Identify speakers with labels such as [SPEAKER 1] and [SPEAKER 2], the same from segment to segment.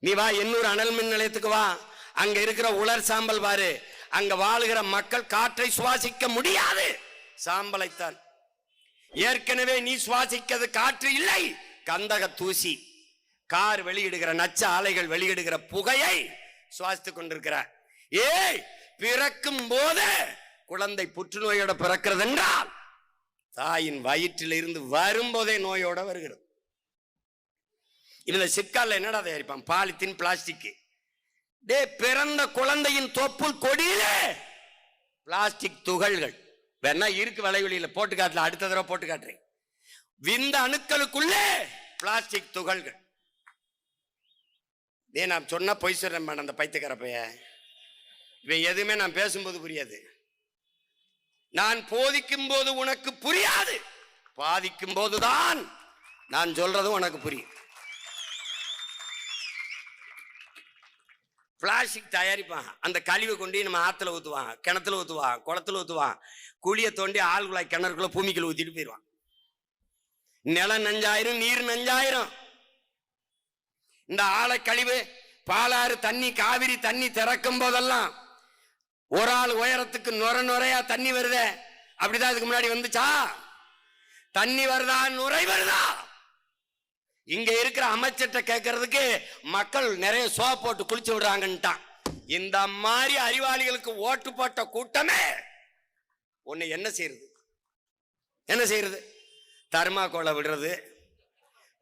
[SPEAKER 1] நீ வா எண்ணூர் அனல் மின் நிலையத்துக்கு வா. அங்க இருக்கிற உலர் சாம்பல் பாரு. அங்க வாழுகிற மக்கள் காற்றை சுவாசிக்க முடியாது. சாம்பலைத்தான். ஏற்கனவே நீ சுவாசிக்கிறது காற்று இல்லை. கந்தக தூசி. கார் வெளியிடுகிற நச்ச ஆலைகள் வெளியிடுகிற புகையை சுவாசித்துக் கொண்டிருக்கிற. ஏய் பிறக்கும் போது குழந்தை புற்றுநோயோட பிறக்கிறது என்றால் தாயின் வயிற்றில் இருந்து வரும்போதே நோயோட வருகிறது. இல்லை சிக்கால என்னடா தயாரிப்பான்? Polythene plastic. டே பிறந்த குழந்தையின் தொப்புள் கொடியிலே பிளாஸ்டிக் துகள்கள். வேணா இருக்கு வளைவெளியில போட்டு காட்டல அடுத்த தடவை போட்டு காட்டுறேன். விந்த அணுக்களுக்குள்ளே பிளாஸ்டிக் துகள்கள். டே நான் சொன்னா பொய் சொல்றேன் மேடம் அந்த பைத்தியக்கார இவன் எதுவுமே நான் பேசும்போது புரியாது. நான் போதிக்கும் போது உனக்கு புரியாது. பாதிக்கும் போதுதான் நான் சொல்றதும் உனக்கு புரியும். பிளாஸ்டிக் தயாரிப்பான் அந்த கழிவை கொண்டு நம்ம ஆற்றுல ஊற்றுவான் கிணத்துல ஊற்றுவான் குளத்துல ஊற்றுவான் குழியை தோண்டி ஆழ்குழாய் கிணறுக்குள்ள பூமிக்குள்ள ஊற்றிட்டு போயிடுவான் நிலம் நஞ்சாயிரம் நீர் நஞ்சாயிரம். இந்த ஆழ கழிவு பாலாறு தண்ணி காவிரி தண்ணி திறக்கும் போதெல்லாம் ஒரு ஆள் உயரத்துக்கு நுர நுரையா தண்ணி வருதே. அப்படிதான் அதுக்கு முன்னாடி வந்துச்சா? தண்ணி வருதா? நுரை வருதா? இங்க இருக்கிற அமைச்சர்கிட்ட கேட்கறதுக்கு மக்கள் நிறைய சோ போட்டு குளிச்சு விடுறாங்கன்ட்டான். இந்த மாதிரி அறிவாளிகளுக்கு ஓட்டு போட்ட கூட்டமே உன்னை என்ன செய்யறது? என்ன செய்யறது? தர்மாக்கோலை விடுறது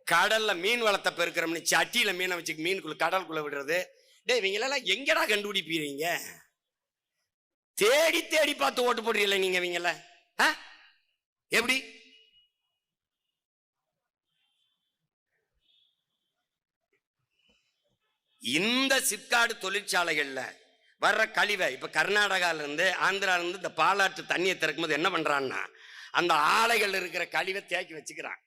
[SPEAKER 1] கடல்ல மீன் வளத்தை பெருக்கிறோம்னு சட்டியில மீனை வச்சு மீனுக்குள்ள கடலுக்குள்ள விடுறது. டேய் இவங்களெல்லாம் எங்கடா கண்டுபிடிப்பீங்க? தேடி தேடி பார்த்து ஓட்டு போடுறீங்களே நீங்க இவங்கள ஆ? எப்படி? இந்த சிப்காடு தொழிற்சாலைகளில் வர்ற கழிவை இப்போ கர்நாடகாவிலேருந்து ஆந்திராவிலேருந்து இந்த பாலாற்று தண்ணியை திறக்கும்போது என்ன பண்ணுறான்னா அந்த ஆலைகள் இருக்கிற கழிவை தேக்கி வச்சுக்கிறான்.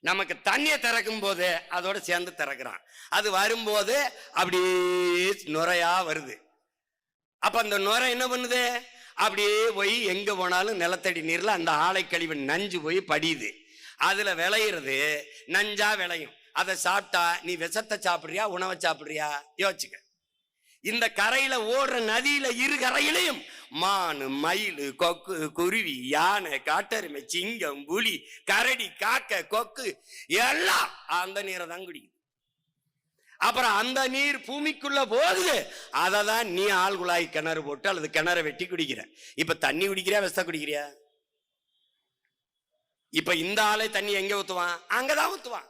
[SPEAKER 1] நமக்கு தண்ணியை திறக்கும் போது அதோட சேர்ந்து திறக்கிறான். அது வரும்போது அப்படியே நுரையா வருது. அப்ப அந்த நுரை என்ன பண்ணுது? அப்படியே போய் எங்க போனாலும் நிலத்தடி நீர்ல அந்த ஆலை கழிவு நஞ்சு போய் படியுது. அதுல விளையிறது நஞ்சா விளையும். அதை சாப்பிட்டா நீ விஷத்தை சாப்பிட்றியா உணவை சாப்பிட்றியா? யோசிச்சுக்க. இந்த கரையில ஓடுற நதியில இரு கரையிலையும் மானு மயில் கொக்கு குருவி யானை காட்டெருமை சிங்கம் புலி கரடி காக்க கொக்கு எல்லாம் அந்த நீரை தான் குடிக்குது. அப்புறம் அந்த நீர் பூமிக்குள்ள போகுது. அதை தான் நீ ஆள் குழாய் கிணறு போட்டு அல்லது கிணற வெட்டி குடிக்கிற. இப்ப தண்ணி குடிக்கிறியா விஷத்தை குடிக்கிறியா? இப்ப இந்த ஆளை தண்ணி எங்க ஊத்துவான்? அங்கதான் ஊத்துவான்.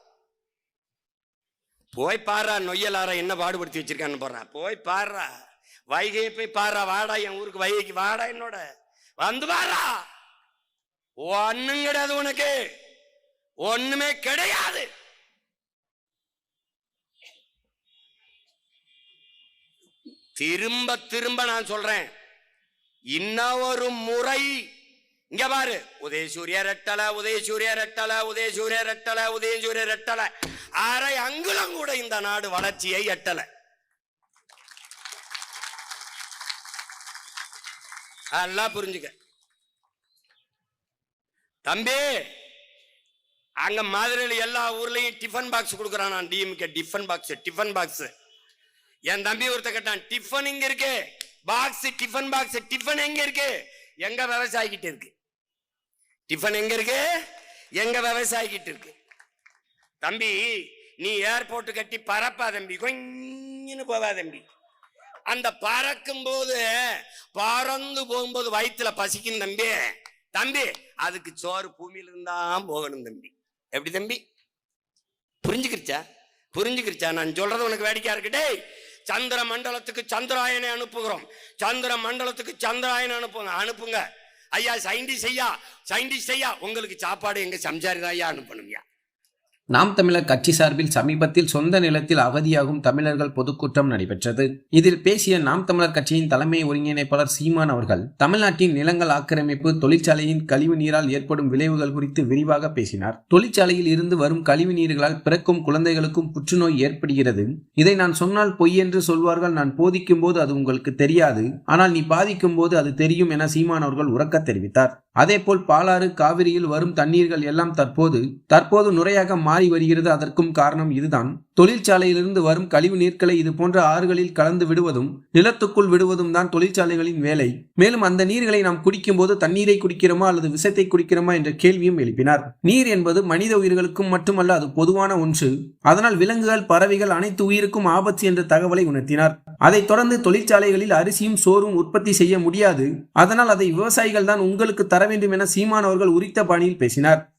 [SPEAKER 1] போய் பாரா நொய்யலார என்ன பாடுபடுத்தி வச்சிருக்கான்னு போறான் போய் பாடுறா வைகையை போய் பாடுறா வாடா என் ஊருக்கு வைகைக்கு வாடா என்னோட. வந்து பாரா. ஒண்ணும் கிடையாது உனக்கு. ஒண்ணுமே கிடையாது. திரும்ப திரும்ப நான் சொல்றேன். இன்னும் ஒரு முறை இங்க பாரு உதயசூரிய ரெட்டல உதயசூரிய ரெட்டல உதயசூரிய ரெட்டல உதயசூரிய ரெட்டல. அரை அங்குலம் கூட இந்த நாடு வளர்ச்சியை எட்டல. நல்லா புரிஞ்சுக்க. தம்பி அங்க மதுரையில் எல்லா ஊர்லயும் டிஃபன் பாக்ஸ் கொடுக்குறான் நான் DMK tiffin box tiffin box என் தம்பி ஒருத்த கேட்டான் டிஃபன் இங்க இருக்கு. பாக்ஸ் டிஃபன் பாக்ஸ் டிஃபன் எங்க இருக்கு? எங்க விவசாயிக்கிட்ட இருக்கு. டிஃபன் எங்க இருக்கு? எங்க விவசாயிக்கிட்டு இருக்கு? தம்பி நீ ஏர்போர்ட் கட்டி பறப்பா தம்பி. கொஞ்சன்னு போவா தம்பி. அந்த பறக்கும் போது பறந்து போகும்போது வயிற்றுல பசிக்கும் தம்பி. தம்பி அதுக்கு சோறு பூமியில இருந்தா போகணும் தம்பி. எப்படி தம்பி? புரிஞ்சுக்கிருச்சா? புரிஞ்சுக்கிருச்சா? நான் சொல்றது உனக்கு வேடிக்கையா இருக்கட்டே சந்திர மண்டலத்துக்கு சந்திராயனை அனுப்புகிறோம். சந்திர மண்டலத்துக்கு சந்திராயனை அனுப்புங்க. அனுப்புங்க. ஐயா சயின்டிஸ்ட் ஐயா சயின்டிஸ்ட் ஐயா உங்களுக்கு சாப்பாடு எங்க சம்சாரி ஐயா அனுப்பணும்யா.
[SPEAKER 2] நாம் தமிழர் கட்சி சார்பில் சமீபத்தில் சொந்த நிலத்தில் அவதியாகும் தமிழர்கள் பொதுக்கூட்டம் நடைபெற்றது. இதில் பேசிய நாம் தமிழர் கட்சியின் தலைமை ஒருங்கிணைப்பாளர் சீமான் அவர்கள் தமிழ்நாட்டின் நிலங்கள் ஆக்கிரமிப்பு தொழிற்சாலையின் கழிவு நீரால் ஏற்படும் விளைவுகள் குறித்து விரிவாக பேசினார். தொழிற்சாலையில் இருந்து வரும் கழிவு நீர்களால் பிறக்கும் குழந்தைகளுக்கும் புற்றுநோய் ஏற்படுகிறது. இதை நான் சொன்னால் பொய் என்று சொல்வார்கள் நான் போதிக்கும் போது அது உங்களுக்கு தெரியாது. ஆனால் நீ பாதிக்கும் போது அது தெரியும் என சீமான் அவர்கள் உறக்க தெரிவித்தார். அதேபோல் பாலாறு காவிரியில் வரும் தண்ணீர்கள் எல்லாம் தற்போது தற்போது நுரையாக மாறி வருகிறது. அதற்கும் காரணம் இதுதான். தொழிற்சாலையிலிருந்து வரும் கழிவு நீர்களை இது போன்ற ஆறுகளில் கலந்து விடுவதும் நிலத்துக்குள் விடுவதும் தான் தொழிற்சாலைகளின் வேலை. மேலும் அந்த நீர்களை நாம் குடிக்கும்போது தண்ணீரை குடிக்கிறோமா அல்லது விஷத்தை குடிக்கிறோமா என்ற கேள்வியும் எழுப்பினார். நீர் என்பது மனித உயிர்களுக்கும் மட்டுமல்ல அது பொதுவான ஒன்று. அதனால் விலங்குகள் பறவைகள் அனைத்து உயிருக்கும் ஆபத்து என்ற தகவலை உணர்த்தினார். அதைத் தொடர்ந்து தொழிற்சாலைகளில் அரிசியும் சோறும் உற்பத்தி செய்ய முடியாது. அதனால் அதை விவசாயிகள் தான் உங்களுக்கு தர வேண்டும் என சீமான் அவர்கள் உரித்த பாணியில் பேசினார்.